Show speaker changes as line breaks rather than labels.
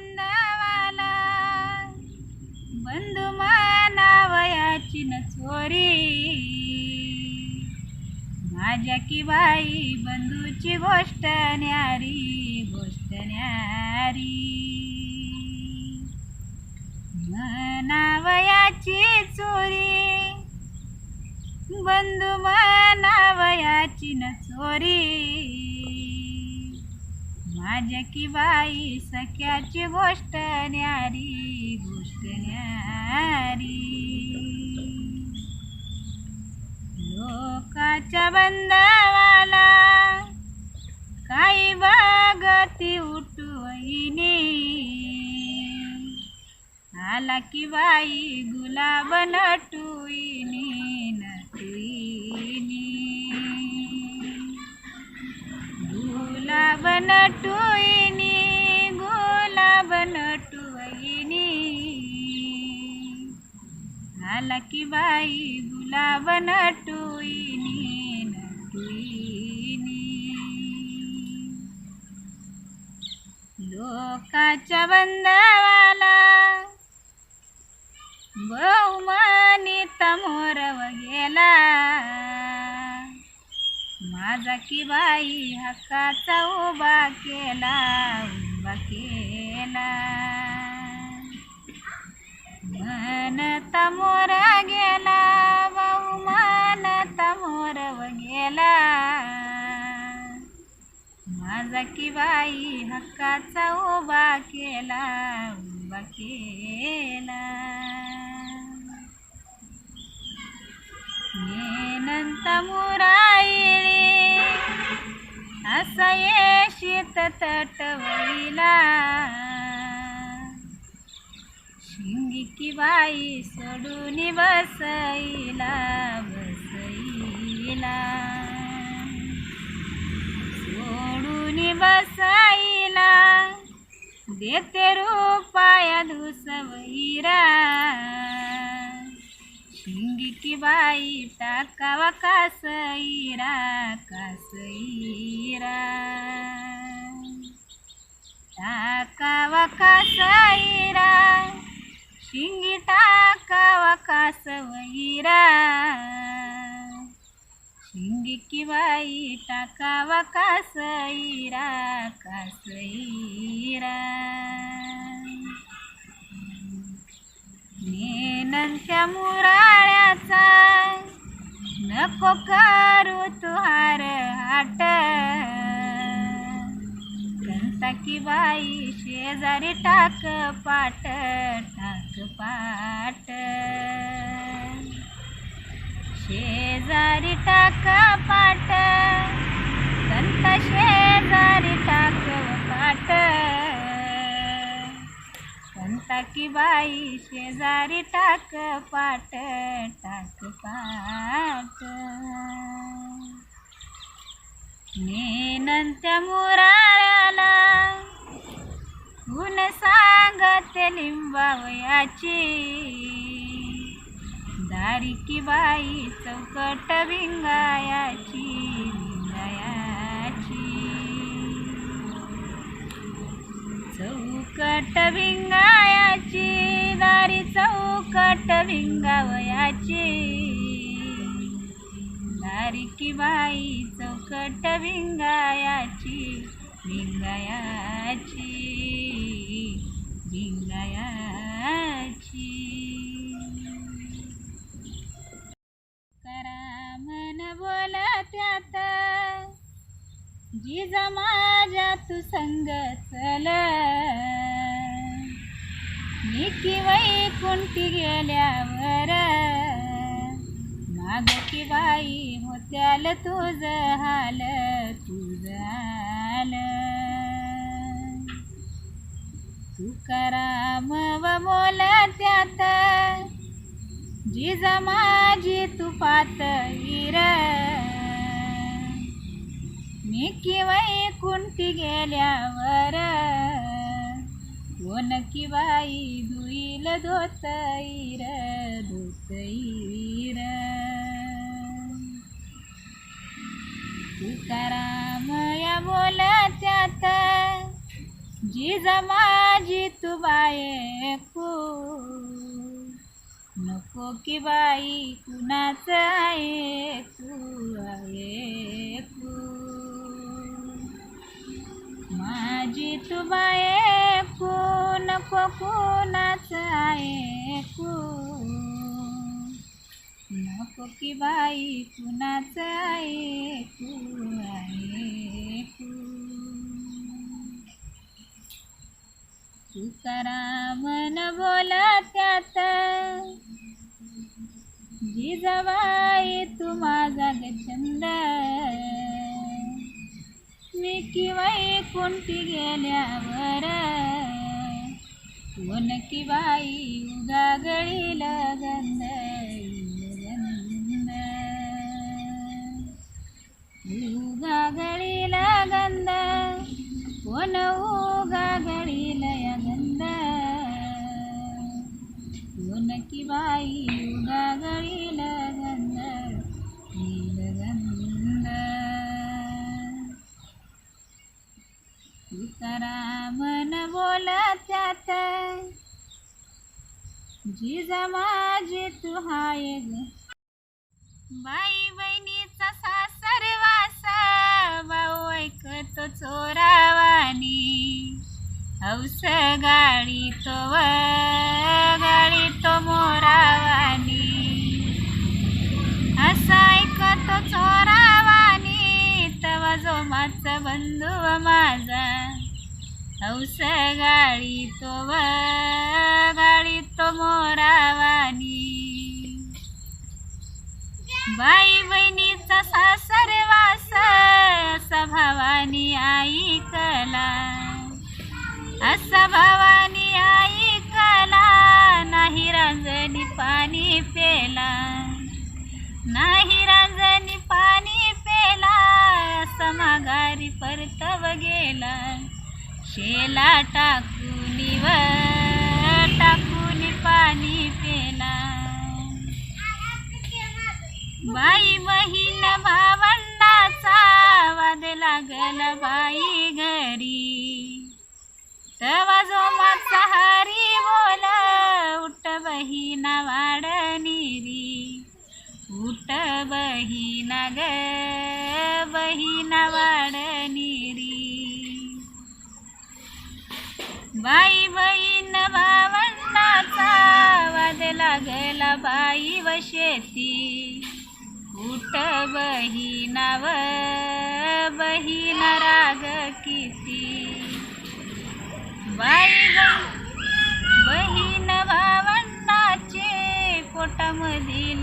बंधवाला बंधू मानावयाची न चोरी. माझ्या की बाई बंधूची गोष्ट न्यारी गोष्ट न्यारी. मनावयाची चोरी. बंधू मनावयाची न चोरी. माझ्या की बाई सख्याची गोष्ट न्यारी गोष्ट न्यारी. लोकाच्या बंधावाला काही बागती उठवईने आला की बाई गुलाब नटुईने गुलाब नटुईनी गुलाब नटुईनी आला की बाई गुलाब नटुईनी नटुईनी लोकाच्या बंधावाला बहुमानित मोरव गेला माझा की बाई हक्काचा उभा केला उभा केला. मनता मोर गेला बहुमानता मोरव गेला. माझा की बाई हक्काचा उभा केला उभा केला. मुराईळी असा येशीत तटवईला शिंगी की बाई सोडून बसईला बसईला. सोडून बसाईला. देते रूपाया दुसवैरा. शिंगी की बाई टाकावा कासईरा कासईरा. टाकावा कासईरा शिंगी टाकावा कासवईरा. शिंगी की बाई टाकावा कासईरा कासईरा. नेनंत्या मुरा नको करू तुहार हाट. कंता की बाई शेजारी टाक पाट टाक पाट. शेजारी टाक पाट संत शेजारी टाक पाट. संता की बाई शेजारी टाक पाट टाक पाट. नेनंत्या मुराळ्याला गुण सांगत लिंबावयाची दारिकी बाई चौकट भिंगायाची भिंगायाची. चौकट भिंगा मुकट विंगावयाची नारिकी बाई चौकट विंगायाची विंगायाची. विंगायाची करा मन बोला त्यात. जिजा माझ्या तू संग मी की वैकुंठी गेल्यावर? माग की बाई होत्याल तुझ हाल तुझ हाल तू व बोल त्यात जिजा माझी तू पातळीर मी की वैकुंठी गेल्यावर? कोण की बाई धुईल धोतईर धोतईर. तुकाराम या बोलत्यात जिजा माझी तू बायको नको की बाई कुणाचं ऐकू ऐकू माझी तू बायको नको कुणाचं ऐकू नको की बाई कुणाचं ऐकू ऐकू तुकारामन बोला त्यात जिजाबाई तू माझा छंद मी किवाई कोणती गेल्यावर मुनकी बाई उगागळील गंध गंध उगागळील गंध कोण उगागळील या गंध कोण बाई उगा जिजा माझी तू हाय बाई बहिणीचा सासर वासा भाऊ ऐकतो चोरावानी. हौस गाडी तो व गाडी तो मोरावानी. असा ऐकतो चोरावानी तवा जो माझा बंधू माझा. हौस गाडी तो व गाडी तो मोरावानी. बाई बहिणीचा सासर वास असा ऐकला. असा भावानी ऐकला नाही रांजणी पाणी पेला नाही रांजणी पाणी पेला समागारी परतव गेला. शेला टाकून व टाकून पाणी पेला बाई बहीण भावंडाचा वाद लागल बाई घरी. तवा जो माझा हरी बोल उठ बहीणा वाड निरी उठ बहीणा ग बहीणा वाड बाई बहीण भावंडाचा वाद लागला बाई व शेती. उठ बहीणा बहीण राग किती. बाई बहीण भावंडाचे पोटामधील